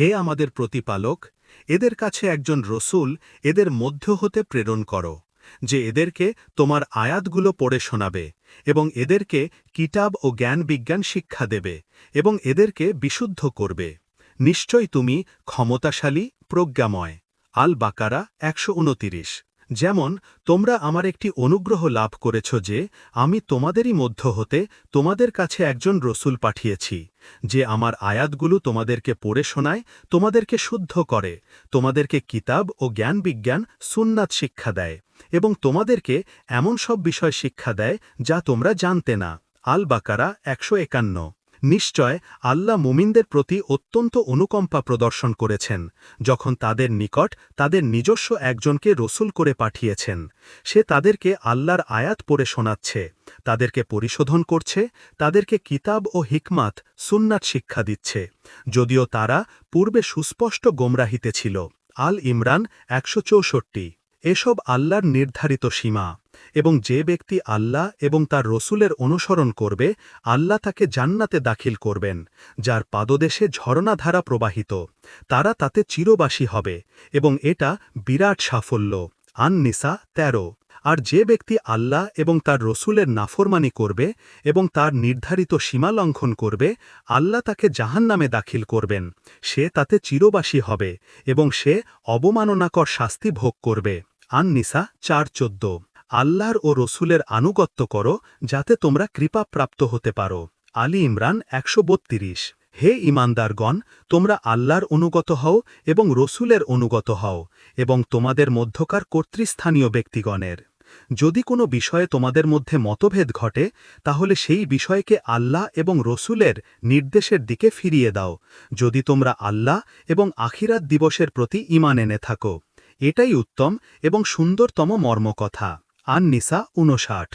হে আমাদের প্রতিপালক, এদের কাছে একজন রসুল এদের মধ্য হতে প্রেরণ করো, যে এদেরকে তোমার আয়াতগুলো পড়ে শোনাবে এবং এদেরকে কিতাব ও জ্ঞান বিজ্ঞান শিক্ষা দেবে এবং এদেরকে বিশুদ্ধ করবে। নিশ্চয় তুমি ক্ষমতাশালী, প্রজ্ঞাময়। আল বাকারা একশো যেমন, তোমরা আমার একটি অনুগ্রহ লাভ করেছ যে, আমি তোমাদেরই মধ্য হতে তোমাদের কাছে একজন রসুল পাঠিয়েছি, যে আমার আয়াতগুলো তোমাদেরকে পড়ে শোনায়, তোমাদেরকে শুদ্ধ করে, তোমাদেরকে কিতাব ও জ্ঞান বিজ্ঞান সুন্নাত শিক্ষা দেয়, এবং তোমাদেরকে এমন সব বিষয় শিক্ষা দেয় যা তোমরা জানতে না। আল বাকারা একশো একান্ন। নিশ্চয় আল্লাহ মুমিনদের প্রতি অত্যন্ত অনুকম্পা প্রদর্শন করেছেন, যখন তাদের নিকট তাদের নিজস্ব একজনকে রসুল করে পাঠিয়েছেন। সে তাদেরকে আল্লাহর আয়াত পড়ে শোনাচ্ছে, তাদেরকে পরিশোধন করছে, তাদেরকে কিতাব ও হিকমাত, সুন্নাত শিক্ষা দিচ্ছে। যদিও তারা পূর্বে সুস্পষ্ট গোমরাহিতে ছিল। আল ইমরান একশো চৌষট্টি। এসব আল্লাহর নির্ধারিত সীমা এবং যে ব্যক্তি আল্লাহ এবং তার রসুলের অনুসরণ করবে, আল্লাহ তাকে জান্নাতে দাখিল করবেন, যার পাদদেশে ঝরনাধারা প্রবাহিত। তারা তাতে চিরবাসী হবে এবং এটা বিরাট সাফল্য। আন নিসা তেরো। আর যে ব্যক্তি আল্লাহ এবং তার রসুলের নাফরমানি করবে এবং তার নির্ধারিত সীমা লঙ্ঘন করবে, আল্লাহ তাকে জাহান নামে দাখিল করবেন। সে তাতে চিরবাসী হবে এবং সে অবমাননাকর শাস্তি ভোগ করবে। আন নিসা চার চোদ্দ। আল্লাহর ও রসুলের আনুগত্য করো, যাতে তোমরা কৃপাপ্রাপ্ত হতে পারো। আলী ইমরান একশো বত্রিশ। হে ইমানদারগণ, তোমরা আল্লাহর অনুগত হও এবং রসুলের অনুগত হও, এবং তোমাদের মধ্যকার কর্তৃস্থানীয় ব্যক্তিগণের। যদি কোনো বিষয়ে তোমাদের মধ্যে মতভেদ ঘটে, তাহলে সেই বিষয়কে আল্লাহ এবং রসুলের নির্দেশের দিকে ফিরিয়ে দাও। যদি তোমরা আল্লাহ এবং আখিরাত দিবসের প্রতি ইমান এনে থাকো। এটাই উত্তম এবং সুন্দরতম মর্মকথা। আন নিসা ঊনষাট।